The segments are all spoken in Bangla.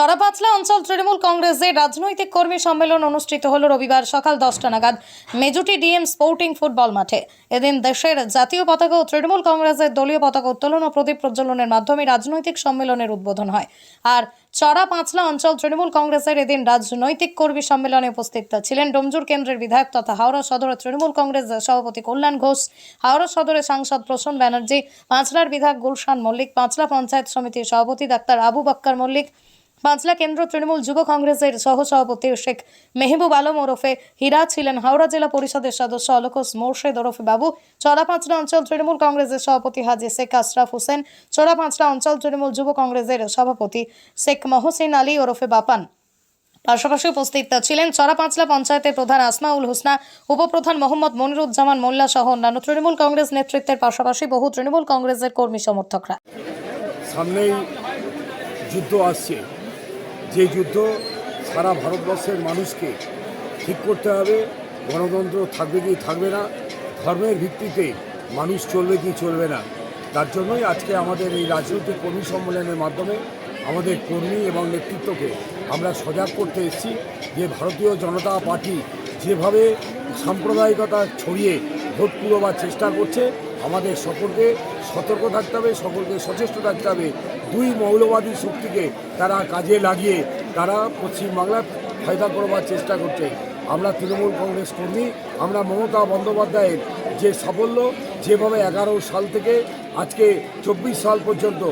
চড়াপাচলা অঞ্চল তৃণমূল কংগ্রেসের রাজনৈতিক কর্মী সম্মেলন অনুষ্ঠিত হল রবিবার সকাল দশটা নাগাদ মেজুটি ডিএম স্পোর্টিং ফুটবল মাঠে। এদিন দেশের জাতীয় পতাকা ও তৃণমূল কংগ্রেসের দলীয় পতাকা উত্তোলন ও প্রদীপ প্রজ্বলনের মাধ্যমে রাজনৈতিক সম্মেলনের উদ্বোধন হয়। আর চড়া পাঁচলা অঞ্চল তৃণমূল কংগ্রেসের এদিন রাজনৈতিক কর্মী সম্মেলনে উপস্থিত ছিলেন ডোমজুর কেন্দ্রের বিধায়ক তথা হাওড়া সদরের তৃণমূল কংগ্রেস সভাপতি কল্যাণ ঘোষ, হাওড়া সদরের সাংসদ প্রসন্ন ব্যানার্জি, পাঁচলার বিধায়ক গুলশান মল্লিক, পাঁচলা পঞ্চায়েত সমিতির সভাপতি ডাক্তার আবু বাক্কার মল্লিক পাঁচলা কেন্দ্র তৃণমূল যুব কংগ্রেসের সহসভাপতি শেখ মেহবুব আলম ওরফে হীরা ছিলেন হাওড়া জেলা পরিষদের সদস্য অলকোস মোর্শেদ ওরফে বাবু চড়া পাঁচলা অঞ্চল তৃণমূল কংগ্রেসের সভাপতি হাজি শেখ আশরাফ হোসেন চড়া পাঁচলা অঞ্চল তৃণমূল যুব কংগ্রেসের সভাপতি শেখ মহসিন আলী ওরফে বাপান। পাশাপাশি উপস্থিত ছিলেন চড়া পাঁচলা পঞ্চায়েতের প্রধান আসমাউল হোসনা, উপপ্রধান মোহাম্মদ মনিরুজ্জামান মোল্লা সহ অন্যান্য তৃণমূল কংগ্রেস নেতৃত্বের পাশাপাশি বহু তৃণমূল কংগ্রেসের কর্মী সমর্থকরা। সামনেই যুদ্ধ আসছে। যে যুদ্ধ সারা ভারতবর্ষের মানুষকে ঠিক করতে হবে, গণতন্ত্র থাকবে কি থাকবে না, ধর্মের ভিত্তিতে মানুষ চলবে কি চলবে না। তার জন্যই আজকে আমাদের এই রাজনৈতিক কর্মী সম্মেলনের মাধ্যমে আমাদের কর্মী এবং নেতৃত্বকে আমরা সজাগ করতে এসেছি যে ভারতীয় জনতা পার্টি যেভাবে সাম্প্রদায়িকতা ছড়িয়ে ভোট কুড়োবার চেষ্টা করছে। আমাদের সকলকে সতর্ক থাকতে হবে, সকলকে সচেষ্ট থাকতে হবে। দুই মৌলবাদী শক্তিকে তারা কাজে লাগিয়ে তারা পশ্চিমবাংলার ফায়দা করবার চেষ্টা করছে। আমরা তৃণমূল কংগ্রেস কর্মী, আমরা মমতা বন্দ্যোপাধ্যায়ের যে সাফল্য, যেভাবে এগারো সাল থেকে আজকে চব্বিশ সাল পর্যন্ত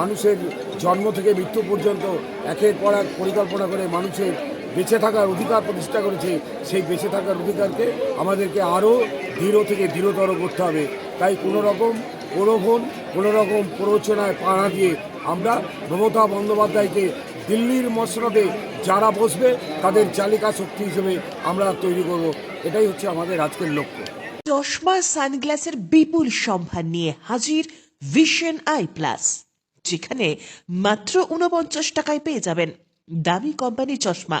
মানুষের জন্ম থেকে মৃত্যু পর্যন্ত একের পর এক পরিকল্পনা করে মানুষের বেঁচে থাকার অধিকার প্রতিষ্ঠা করেছে, সেই বেঁচে থাকার অধিকারকে আমাদেরকে আরও দৃঢ় থেকে দৃঢ়তর করতে হবে। তাই কোনো রকম প্রলোভন, কোনো রকম প্ররোচনায় পাড়া দিয়ে আমরা মমতা বন্দ্যোপাধ্যায়কে দিল্লির মসনদে যারা বসবে, তাদের চালিকা শক্তি হিসেবে আমরা তৈরি করব। এটাই হচ্ছে আমাদের আজকের লক্ষ্য। চশমা, সানগ্লাসের বিপুল সম্ভার নিয়ে হাজির ভিশন আই প্লাস যেখানে মাত্র উনপঞ্চাশ টাকায় পেয়ে যাবেন দামি কোম্পানি চশমা।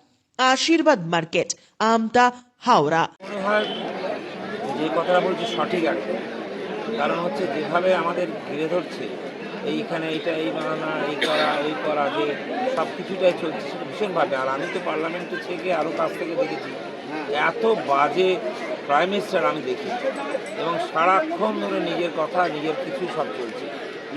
আশীর্বাদ মার্কেট, আমতা হাওড়া। যে কথাটা বলছি সঠিক আর কারণ হচ্ছে যেভাবে আমাদের ঘিরে ধরছে, এইখানে এইটা, এই বানানা, এই করা এই করা, যে সব কিছুটাই চলছে সেটা ভীষণভাবে। আর আমি তো পার্লামেন্টে থেকে আরও কাছ থেকে দেখেছি, এত বাজে প্রাইম মিনিস্টার আমি দেখি এবং সারাক্ষণ ধরে নিজের কথা, নিজের কিছু সব চলছে।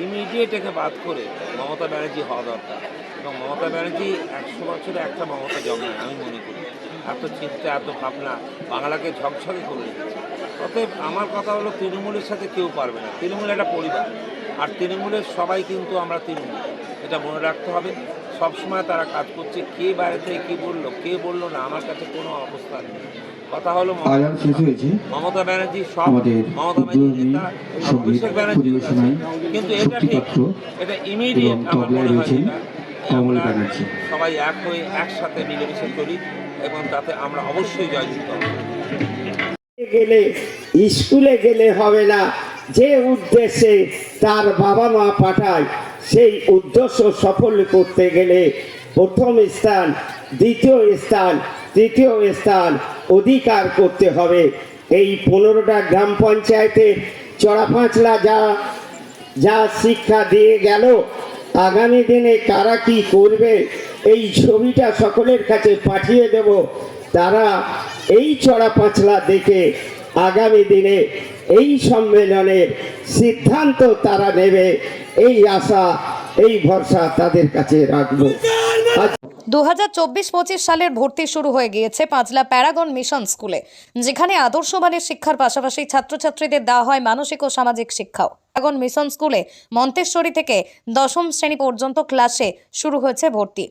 ইমিডিয়েট একে বাদ করে মমতা ব্যানার্জি হওয়া দরকার। এবং মমতা ব্যানার্জি একশো বছরে একটা মমতা জন্মায় আমি মনে করি। এত চিন্তা এত ভাবনা বাংলাকে ঝকঝকে করে রেখেছে অতএব আমার কথা হলো তৃণমূলের সাথে কেউ পারবে না। তৃণমূল একটা পরিবার। আর তৃণমূলের সবাই কিন্তু আমরা তৃণমূল। এটা মনে রাখতে হবে। সবসময় তারা কাজ করছে। কে বাইরে থেকে কী বলল কে বলল না আমার কাছে কোনো অবস্থা নেই। কথা হলো মমতা- ব্যানার্জি সব মমতা ব্যানার্জি নেতা অভিষেক ব্যানার্জি কিন্তু এটা ঠিক এটা ইমিডিয়েট আমার মনে হয় কমল ব্যানার্জি। সবাই এক হয়ে একসাথে মিলেমিশে চলি এবং তাতে আমরা অবশ্যই জয়যুক্ত গেলে স্কুলে গেলে হবে না। যে উদ্দেশ্যে তার বাবা মা পাঠায় সেই উদ্দেশ্য সফল করতে গেলে প্রথম স্থান দ্বিতীয় স্থান তৃতীয় স্থান অধিকার করতে হবে। এই পনেরোটা গ্রাম পঞ্চায়েতের চড়াপাঁচলা যা যা শিক্ষা দিয়ে গেল আগামী দিনে কারা কি করবে, এই ছবিটা সকলের কাছে পাঠিয়ে দেব। তারা এই চড়া পাঁচলা দেখে আগামী দিনে এই সম্মেলনের সিদ্ধান্ত তারা নেবে, এই আশা, এই ভরসা তাদের কাছে রাখব। দু হাজার চব্বিশ পঁচিশ সালের ভর্তি শুরু হয়ে গিয়েছে পাঁচলা প্যারাগন মিশন স্কুলে, যেখানে আদর্শ মানের শিক্ষার পাশাপাশি ছাত্রছাত্রীদের দেওয়া হয় মানসিক ও সামাজিক শিক্ষাও। প্যারাগন মিশন স্কুলে মন্তেশ্বরী থেকে দশম শ্রেণি পর্যন্ত ক্লাসে শুরু হয়েছে ভর্তি।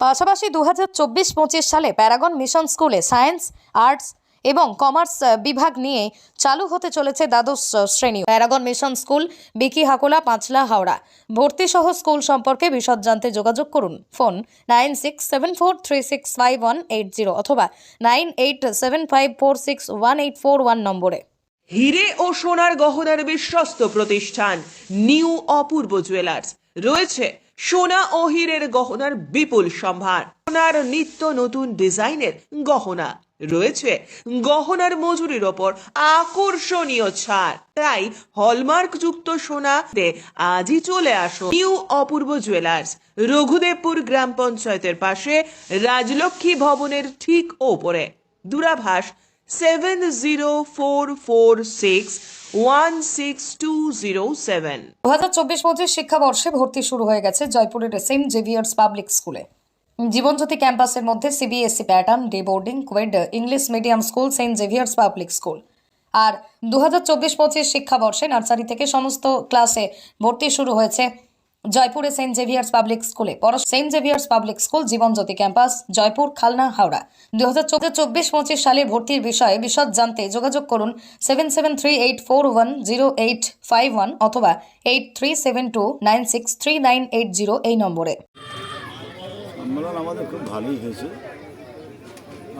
পাশাপাশি দু হাজার চব্বিশ পঁচিশ সালে প্যারাগন মিশন স্কুলে সায়েন্স, আর্টস এবং কমার্স বিভাগ নিয়ে চালু হতে চলেছে দ্বাদশ শ্রেণি Paragon Mission School Biki Hakula, Panchla, Howrah. ভর্তি সহ স্কুল সম্পর্কে বিশদ জানতে যোগাযোগ করুন। Phone nine six seven four three six five one eight zero অথবা nine eight seven five four six one eight four one নম্বরে। হিরে ও সোনার গহনার বিশ্বস্ত প্রতিষ্ঠান নিউ অপূর্ব জুয়েলার্স। রয়েছে সোনা ও হীরের গহনার বিপুল সম্ভার। সোনার নিত্য নতুন ডিজাইনের গহনা। রয়েছে গহনার মজুরির ওপর আকর্ষণীয় ছাড়। তাই হলমার্ক যুক্ত সোনাতে আজই চলে আসো নিউ অপূর্ব জুয়েলার্স, রঘুদেবপুর গ্রাম পঞ্চায়েতের পাশে, রাজলক্ষ্মী ভবনের ঠিক ওপরে। দূরাভাষ seven zero four four six one six two zero seven দু হাজার চব্বিশ পঁচিশ শিক্ষাবর্ষে ভর্তি শুরু হয়ে গেছে জয়পুরের সেন্ট জেভিয়ার্স পাবলিক স্কুলে। জীবনজ্যোতি ক্যাম্পাসের মধ্যে CBSE pattern, day boarding, coed, English medium school, Saint Xavier's Public School. আর দু হাজার চব্বিশ পঁচিশ শিক্ষাবর্ষে নার্সারি থেকে সমস্ত ক্লাসে ভর্তি শুরু হয়েছে জয়পুরে সেন্ট জেভিয়ার্স পাবলিক স্কুলে Saint Xavier's Public School Jibanjyoti campus, Joypur, Khalna, Howrah. দু হাজার চব্বিশ পঁচিশ সালে ভর্তির বিষয়ে বিশদ জানতে যোগাযোগ করুন seven seven three eight four one zero eight five one অথবা eight three seven two nine six three nine eight zero এই নম্বরে। সম্মেলন আমাদের খুব ভালোই হয়েছে।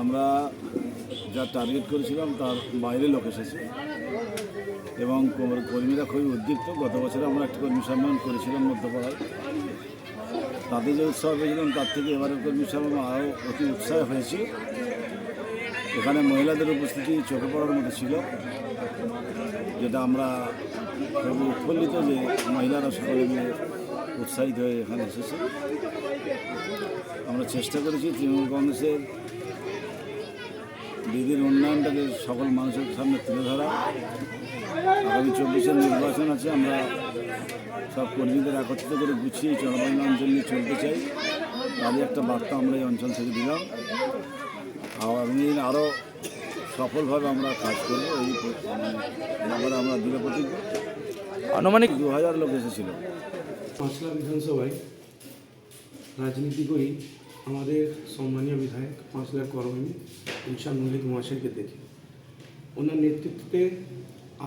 আমরা যা টার্গেট করেছিলাম তার বাইরে লোক এসেছে। এবং কর্মীরা খুবই উদ্দীপ্ত। গত বছরে আমরা একটি কর্মী সম্মেলন করেছিলাম মধ্যপাড়ায়। তাদের যে উৎসাহ পেয়েছিলাম তার থেকে এবারের কর্মী সম্মেলন আরও অতি উৎসাহ হয়েছে। এখানে মহিলাদের উপস্থিতি চোখে পড়ার মতো ছিল, যেটা আমরা খুব উৎফুল্লিত যে মহিলারা সকলে মিলে উৎসাহিত হয়ে এখানে এসেছে। আমরা চেষ্টা করেছি তৃণমূল কংগ্রেসের দিদির উন্নয়নটাকে সকল মানুষের সামনে তুলে ধরা আগামী চব্বিশের নির্বাচন আছে আমরা সব কর্মীদের একত্রিত করে গুছিয়ে জলবায়ু অঞ্চল নিয়ে চলতে চাই। তাদের একটা বার্তা আমরা এই অঞ্চল থেকে দিলাম। আগামী দিন আরও সফলভাবে আমরা কাজ করব এই প্র- ব্যাপারে আমরা দৃঢ় প্রতিজ্ঞ আনুমানিক দু হাজার লোক এসেছিল। পাঁচলা বিধানসভায় রাজনীতি করি আমাদের সম্মানীয় বিধায়ক পাঁচলার কর্মী ইনসান মল্লিক মহাশয়কে দেখি। ওনার নেতৃত্বে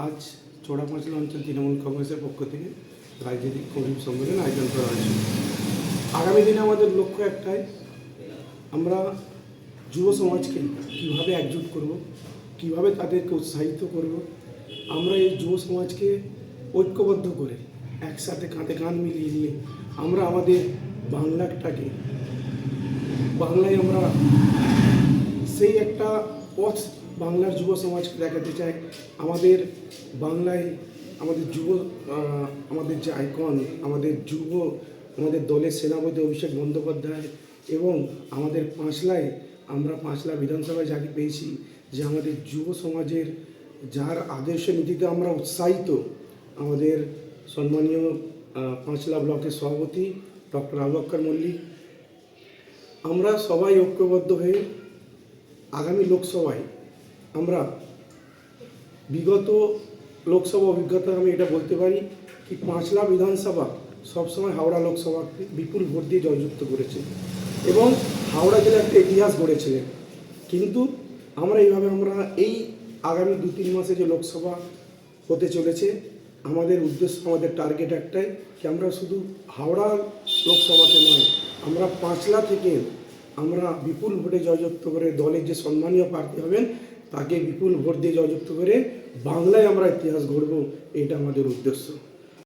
আজ চোড়া পাঁচলা অঞ্চল তৃণমূল কংগ্রেসের পক্ষ থেকে রাজনৈতিক কর্মী সম্মেলন আয়োজন করা হয়েছে। আগামী দিনে আমাদের লক্ষ্য একটাই, আমরা যুব সমাজকে কীভাবে একজুট করব, কীভাবে তাদেরকে উৎসাহিত করব, আমরা এই যুব সমাজকে ঐক্যবদ্ধ করে একসাথে কাঁধে কাঁধ মিলিয়ে নিয়ে আমরা আমাদের বাংলাটাকে বাংলায় আমরা সেই একটা পথ বাংলার যুব সমাজকে দেখাতে চাই। আমাদের বাংলায় আমাদের যুব আমাদের যে আইকন আমাদের যুব, আমাদের দলের সেনাপতি অভিষেক বন্দ্যোপাধ্যায় এবং আমাদের পাঁচলায় আমরা পাঁচলা বিধানসভায় যাকে পেয়েছি যে আমাদের যুব সমাজের যার আদর্শ নীতিতে আমরা উৎসাহিত, আমাদের সম্মানীয় পাঁচলা ব্লকের সভাপতি ডক্টর আবুবকর মল্লিক আমরা সবাই ঐক্যবদ্ধ হয়ে আগামী লোকসভায় আমরা বিগত লোকসভা অভিজ্ঞতা আমি এটা বলতে পারি কি পাঁচলা বিধানসভা সবসময় হাওড়া লোকসভাকে বিপুল ভোট দিয়ে জয়যুক্ত করেছে এবং হাওড়া জেলা একটা ইতিহাস গড়েছিলেন কিন্তু আমরা এইভাবে আমরা এই আগামী দু তিন মাসে যে লোকসভা হতে চলেছে, আমাদের উদ্দেশ্য, আমাদের টার্গেট একটাই কি আমরা শুধু হাওড়া লোকসভাতে নয়। আমরা পাঁচলা থেকে আমরা বিপুল ভোটে জয়যুক্ত করে দলের যে সম্মানীয় প্রার্থী হবেন, তাকে বিপুল ভোট দিয়ে জয়যুক্ত করে বাংলায় আমরা ইতিহাস গড়ব, এটা আমাদের উদ্দেশ্য।